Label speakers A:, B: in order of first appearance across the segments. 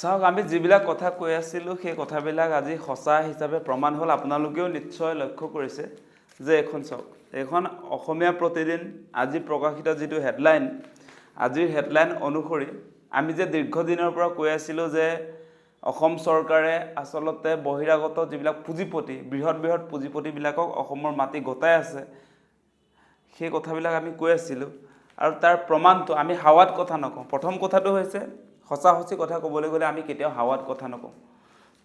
A: চাওক আমি যিবিলাক কথা কৈ আছিলোঁ সেই কথাবিলাক আজি সঁচা হিচাপে প্ৰমাণ হ'ল। আপোনালোকেও নিশ্চয় লক্ষ্য কৰিছে যে এইখন চাওক এইখন অসমীয়া প্ৰতিদিন আজি প্ৰকাশিত যিটো হেডলাইন আজিৰ হেডলাইন অনুসৰি আমি যে দীৰ্ঘদিনৰ পৰা কৈ আছিলোঁ যে অসম চৰকাৰে আচলতে বহিৰাগত যিবিলাক পুঁজিপতি বৃহৎ বৃহৎ পুঁজিপতিবিলাকক অসমৰ মাটি গতাই আছে সেই কথাবিলাক আমি কৈ আছিলোঁ। আৰু তাৰ প্ৰমাণটো আমি হাৱাত কথা নকওঁ। প্ৰথম কথাটো হৈছে সঁচা সঁচি কথা ক'বলৈ গ'লে আমি কেতিয়াও হাৱাত কথা নকওঁ।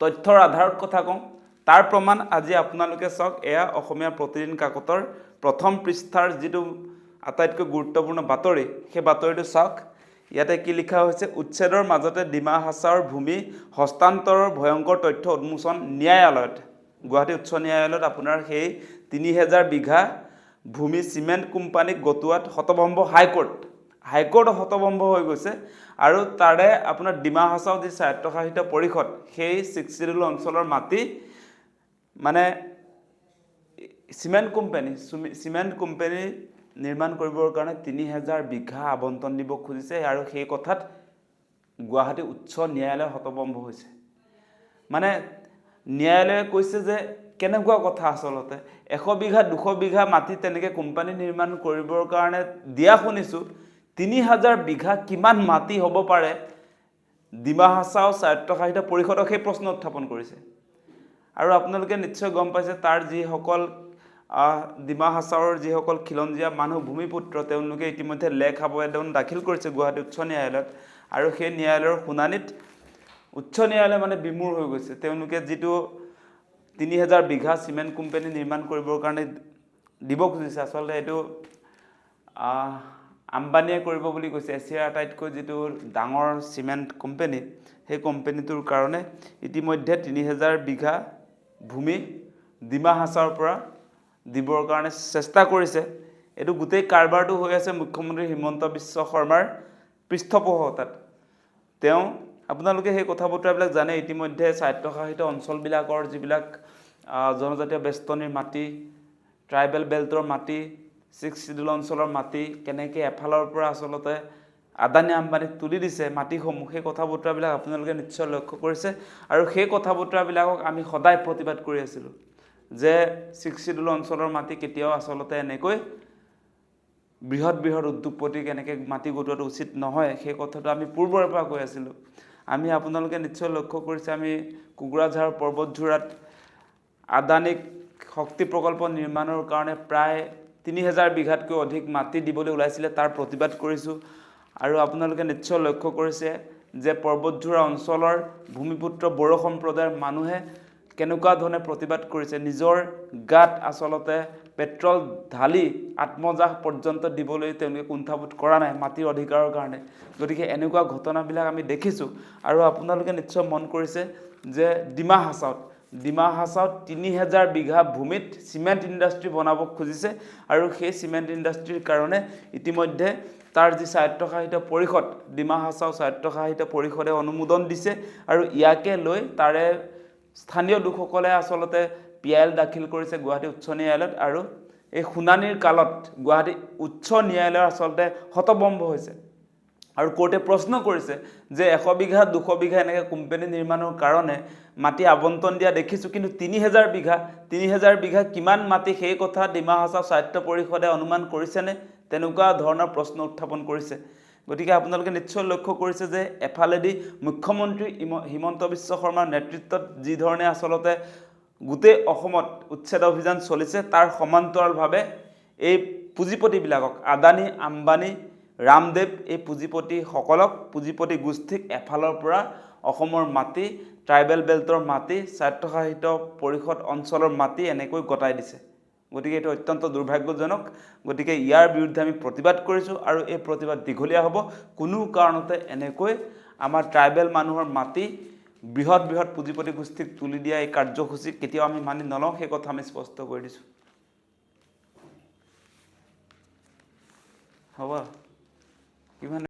A: তথ্যৰ আধাৰত কথা কওঁ। তাৰ প্ৰমাণ আজি আপোনালোকে চাওক এয়া অসমীয়া প্ৰতিদিন কাকতৰ প্ৰথম পৃষ্ঠাৰ যিটো আটাইতকৈ গুৰুত্বপূৰ্ণ বাতৰি সেই বাতৰিটো চাওক। ইয়াতে কি লিখা হৈছে উচ্ছেদৰ মাজতে ডিমা হাছাওৰ ভূমি হস্তান্তৰৰ ভয়ংকৰ তথ্য উন্মোচন ন্যায়ালয়ত। গুৱাহাটী উচ্চ ন্যায়ালয়ত আপোনাৰ সেই তিনি হেজাৰ বিঘা ভূমি চিমেণ্ট কোম্পানীক গতোৱাত হতভম্ব হাইকোৰ্ট। হাইকোৰ্ট হতভম্ব হৈ গৈছে আৰু তাৰে আপোনাৰ ডিমা হাছাও যি স্বায়ত্তশাসিত পৰিষদ সেই ছিক্সিডুল অঞ্চলৰ মাটি মানে চিমেণ্ট কোম্পানী চুমি- চিমেণ্ট কোম্পানী নিৰ্মাণ কৰিবৰ কাৰণে তিনি হেজাৰ বিঘা আবণ্টন দিব খুজিছে আৰু সেই কথাত গুৱাহাটী উচ্চ ন্যায়ালয় হতভম্ব হৈছে। মানে ন্যায়ালয়ে কৈছে যে কেনেকুৱা কথা আচলতে এশ বিঘা দুশ বিঘা মাটি তেনেকৈ কোম্পানী নিৰ্মাণ কৰিবৰ কাৰণে দিয়া শুনিছোঁ তিনি হাজাৰ বিঘা কিমান মাটি হ'ব পাৰে? ডিমা হাছাও স্বায়ত্তশাসিত পৰিষদক সেই প্ৰশ্ন উত্থাপন কৰিছে। আৰু আপোনালোকে নিশ্চয় গম পাইছে, তাৰ যিসকল ডিমা হাছাওৰ যিসকল খিলঞ্জীয়া মানুহ, ভূমিপুত্ৰ, তেওঁলোকে ইতিমধ্যে লেখ আবেদন দাখিল কৰিছে গুৱাহাটী উচ্চ ন্যায়ালয়ত। আৰু সেই ন্যায়ালয়ৰ শুনানিত উচ্চ ন্যায়ালয় মানে বিমূৰ হৈ গৈছে। তেওঁলোকে যিটো তিনি হেজাৰ বিঘা চিমেণ্ট কোম্পানী নিৰ্মাণ কৰিবৰ কাৰণে দিব খুজিছে, আচলতে এইটো আম্বানীয়ে কৰিব বুলি কৈছে। এছিয়াৰ আটাইতকৈ যিটো ডাঙৰ চিমেণ্ট কোম্পানী সেই কোম্পানীটোৰ কাৰণে ইতিমধ্যে তিনি হেজাৰ বিঘা ভূমি ডিমা হাছাওৰ পৰা দিবৰ কাৰণে চেষ্টা কৰিছে। এইটো গোটেই কাৰবাৰটো হৈ আছে মুখ্যমন্ত্ৰী হিমন্ত বিশ্ব শৰ্মাৰ পৃষ্ঠপোষকতাত তেওঁ আপোনালোকে সেই কথা বতৰাবিলাক জানে। ইতিমধ্যে স্বায়ত্তশাসিত অঞ্চলবিলাকৰ যিবিলাক জনজাতীয় বেষ্টনীৰ মাটি ট্ৰাইবেল বেল্টৰ মাটি ছিক্স চিডুল অঞ্চলৰ মাটি কেনেকৈ এফালৰ পৰা আচলতে আদানী আম্বানীক তুলি দিছে, মাটিসমূহ, সেই কথা বতৰাবিলাক আপোনালোকে নিশ্চয় লক্ষ্য কৰিছে। আৰু সেই কথা বতৰাবিলাকক আমি সদায় প্ৰতিবাদ কৰি আছিলোঁ যে ছিক্স চিডুল অঞ্চলৰ মাটি কেতিয়াও আচলতে এনেকৈ বৃহৎ বৃহৎ উদ্যোগপতিক এনেকৈ মাটি গটোৱাটো উচিত নহয়, সেই কথাটো আমি পূৰ্বৰে পৰা কৈ আছিলোঁ। আমি আপোনালোকে নিশ্চয় লক্ষ্য কৰিছে, আমি কোকৰাঝাৰ পৰ্বতযোৰাত আদানীক শক্তি প্ৰকল্প নিৰ্মাণৰ কাৰণে প্ৰায় তিনি হেজাৰ বিঘাতকৈ অধিক মাটি দিবলৈ ওলাইছিলে, তাৰ প্ৰতিবাদ কৰিছোঁ। আৰু আপোনালোকে নিশ্চয় লক্ষ্য কৰিছে যে পৰ্বতযোৰা অঞ্চলৰ ভূমিপুত্ৰ বড়ো সম্প্ৰদায়ৰ মানুহে কেনেকুৱা ধৰণে প্ৰতিবাদ কৰিছে, নিজৰ গাত আচলতে পেট্ৰল ঢালি আত্মজাহ পৰ্যন্ত দিবলৈ তেওঁলোকে কুণ্ঠাবোধ কৰা নাই, মাটিৰ অধিকাৰৰ কাৰণে। গতিকে এনেকুৱা ঘটনাবিলাক আমি দেখিছোঁ। আৰু আপোনালোকে নিশ্চয় মন কৰিছে যে ডিমা হাছাওত ডিমা হাছাওত তিনি হেজাৰ বিঘা ভূমিত চিমেণ্ট ইণ্ডাষ্ট্ৰী বনাব খুজিছে আৰু সেই চিমেণ্ট ইণ্ডাষ্ট্ৰীৰ কাৰণে ইতিমধ্যে তাৰ যি স্বায়ত্তশাসিত পৰিষদ ডিমা হাছাও স্বায়ত্তশাসিত পৰিষদে অনুমোদন দিছে আৰু ইয়াকে লৈ তাৰে স্থানীয় লোকসকলে আচলতে পি আই এল দাখিল কৰিছে গুৱাহাটী উচ্চ ন্যায়ালয়ত আৰু এই শুনানিৰ কালত গুৱাহাটী উচ্চ ন্যায়ালয় আচলতে হতভম্ব হৈছে। আৰু কোৰ্টে প্ৰশ্ন কৰিছে যে এশ বিঘা, দুশ বিঘা এনেকৈ কোম্পানী নিৰ্মাণৰ কাৰণে মাটি আবণ্টন দিয়া দেখিছোঁ, কিন্তু তিনি হেজাৰ বিঘা, তিনি হেজাৰ বিঘা কিমান মাটি সেই কথা ডিমা হাছাও স্বায়ত্ত পৰিষদে অনুমান কৰিছেনে? তেনেকুৱা ধৰণৰ প্ৰশ্ন উত্থাপন কৰিছে। গতিকে আপোনালোকে নিশ্চয় লক্ষ্য কৰিছে যে এফালেদি মুখ্যমন্ত্ৰী হিম- হিমন্ত বিশ্ব শৰ্মাৰ নেতৃত্বত যি ধৰণে আচলতে গোটেই অসমত উচ্ছেদ অভিযান চলিছে, তাৰ সমান্তৰালভাৱে এই পুঁজিপতিবিলাকক, আদানী, আম্বানী ৰামদেৱ এই পুঁজিপতিসকলক পুঁজিপতি গোষ্ঠীক এফালৰ পৰা অসমৰ মাটি ট্ৰাইবেল বেল্টৰ মাটি স্বায়ত্তশাসিত পৰিষদ অঞ্চলৰ মাটি এনেকৈ গতাই দিছে। গতিকে এইটো অত্যন্ত দুৰ্ভাগ্যজনক। গতিকে ইয়াৰ বিৰুদ্ধে আমি প্ৰতিবাদ কৰিছোঁ আৰু এই প্ৰতিবাদ দীঘলীয়া হ'ব। কোনো কাৰণতে এনেকৈ আমাৰ ট্ৰাইবেল মানুহৰ মাটি বৃহৎ বৃহৎ পুঁজিপতি গোষ্ঠীক তুলি দিয়া এই কাৰ্যসূচী কেতিয়াও আমি মানি নলওঁ সেই কথা আমি স্পষ্ট কৰি দিছোঁ। হ'ব। even